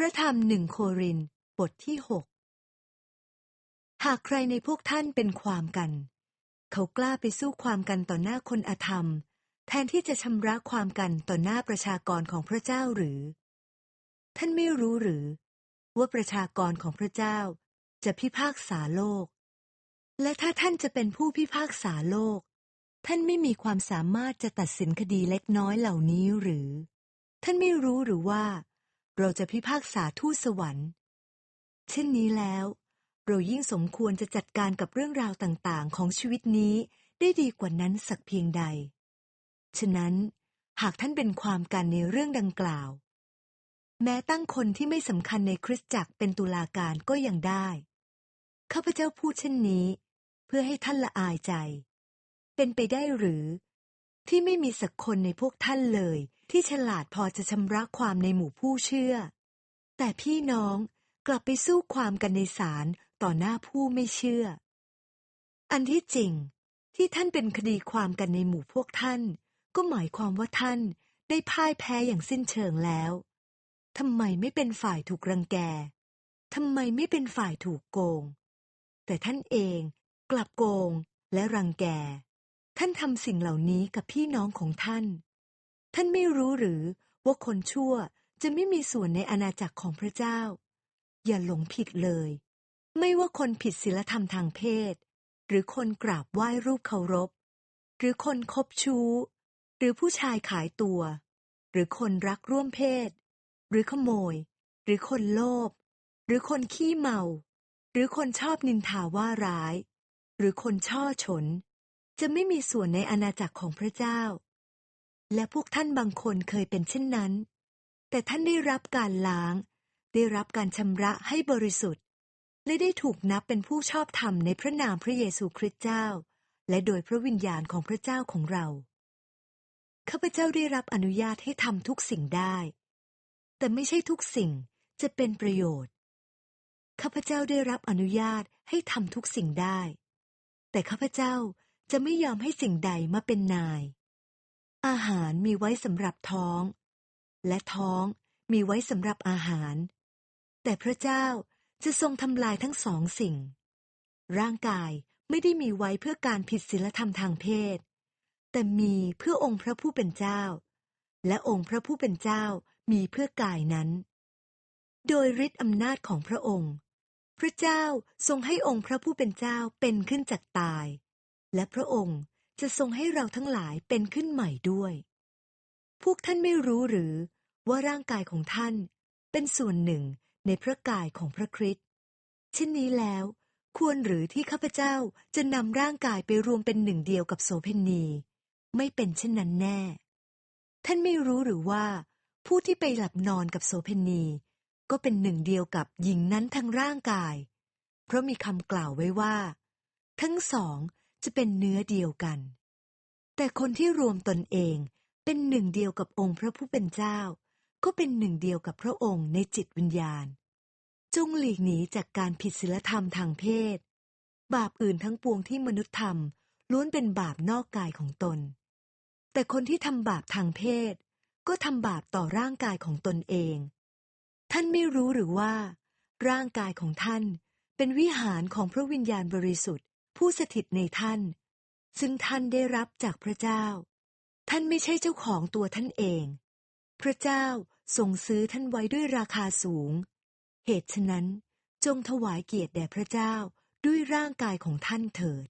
พระธรรมหนึ่งโครินบทที่หกหากใครในพวกท่านเป็นความกัน เขากล้าไปสู้ความกันต่อหน้าคนอธรรม แทนที่จะชำระความกันต่อหน้าประชากรของพระเจ้าหรือ ท่านไม่รู้หรือ ว่าประชากรของพระเจ้าจะพิพากษาโลก และถ้าท่านจะเป็นผู้พิพากษาโลก ท่านไม่มีความสามารถจะตัดสินคดีเล็กน้อยเหล่านี้หรือ ท่านไม่รู้หรือว่า เราจะพิพากษาทูตสวรรค์ เช่นนี้แล้ว เรายิ่งสมควรจะจัดการกับเรื่องราวต่างๆ ของชีวิตนี้ได้ดีกว่านั้นสักเพียงใด ฉะนั้น หากท่านเป็นความกันในเรื่องดังกล่าว แม้ตั้งคนที่ไม่สำคัญในคริสตจักรเป็นตุลาการก็ยังได้ ข้าพเจ้าพูดเช่นนี้ เพื่อให้ท่านละอายใจ เป็นไปได้หรือ ที่ไม่มีสักคนในพวกท่านเลย ที่ฉลาดพอจะชำระความในหมู่ผู้เชื่อ แต่พี่น้องกลับไปสู้ความกันในศาลต่อหน้าผู้ไม่เชื่อ อันที่จริง ที่ท่านเป็นคดีความกันในหมู่พวกท่าน ก็หมายความว่าท่านได้พ่ายแพ้อย่างสิ้นเชิงแล้วทำไมไม่เป็นฝ่ายถูกรังแกทำไมไม่เป็นฝ่ายถูกโกง แต่ท่านเองกลับโกงและรังแก ท่านทำสิ่งเหล่านี้กับพี่น้องของท่าน ท่านไม่รู้หรือว่าคนชั่วจะไม่มีส่วนในอาณาจักรของพระเจ้า อย่าหลงผิดเลย ไม่ว่าคนผิดศีลธรรมทางเพศ หรือคนกราบไหว้รูปเคารพ หรือคนคบชู้ หรือผู้ชายขายตัว หรือคนรักร่วมเพศ หรือขโมย หรือคนโลภหรือคนขี้เมา หรือคนชอบนินทาว่าร้าย หรือคนช่อฉน จะไม่มีส่วนในอาณาจักรของพระเจ้า และพวกท่านบางคนเคยเป็นเช่นนั้น แต่ท่านได้รับการล้าง ได้รับการชำระให้บริสุทธิ์ และได้ถูกนับเป็นผู้ชอบธรรมในพระนามพระเยซูคริสต์เจ้า และโดยพระวิญญาณของพระเจ้าของเรา ข้าพเจ้าได้รับอนุญาตให้ทำทุกสิ่งได้ แต่ไม่ใช่ทุกสิ่งจะเป็นประโยชน์ ข้าพเจ้าได้รับอนุญาตให้ทำทุกสิ่งได้ แต่ข้าพเจ้าจะไม่ยอมให้สิ่งใดมาเป็นนาย อาหารมีไว้สำหรับท้อง และท้องมีไว้สำหรับอาหาร แต่พระเจ้าจะทรงทำลายทั้งสองสิ่ง ร่างกายไม่ได้มีไว้เพื่อการผิดศีลธรรมทางเพศ แต่มีเพื่อองค์พระผู้เป็นเจ้า และองค์พระผู้เป็นเจ้ามีเพื่อกายนั้น โดยฤทธิอำนาจของพระองค์ พระเจ้าทรงให้องค์พระผู้เป็นเจ้าเป็นขึ้นจากตาย และพระองค์ จะทรงให้เราทั้งหลายเป็นขึ้นใหม่ด้วย พวกท่านไม่รู้หรือว่าร่างกายของท่านเป็นส่วนหนึ่งในพระกายของพระคริสต์เช่นนี้แล้ว ควรหรือที่ข้าพเจ้าจะนำร่างกายไปรวมเป็นหนึ่งเดียวกับโสเพณี ไม่เป็นเช่นนั้นแน่ ท่านไม่รู้หรือว่า ผู้ที่ไปหลับนอนกับโสเพณี ก็เป็นหนึ่งเดียวกับหญิงนั้นทั้งร่างกาย เพราะมีคำกล่าวไว้ว่า ทั้งสอง จะเป็นเนื้อเดียวกัน แต่คนที่รวมตนเองเป็นหนึ่งเดียวกับองค์พระผู้เป็นเจ้า ก็เป็นหนึ่งเดียวกับพระองค์ในจิตวิญญาณ จงหลีกหนีจากการผิดศีลธรรมทางเพศ บาปอื่นทั้งปวงที่มนุษย์ทำล้วนเป็นบาปนอกกายของตน แต่คนที่ทำบาปทางเพศ ก็ทำบาปต่อร่างกายของตนเอง ท่านไม่รู้หรือว่า ร่างกายของท่านเป็นวิหารของพระวิญญาณบริสุทธิ์ ผู้สถิตในท่าน ซึ่งท่านได้รับจากพระเจ้า ท่านไม่ใช่เจ้าของตัวท่านเอง พระเจ้าทรงซื้อท่านไว้ด้วยราคาสูง เหตุฉะนั้นจงถวายเกียรติแด่พระเจ้าด้วยร่างกายของท่านเถิด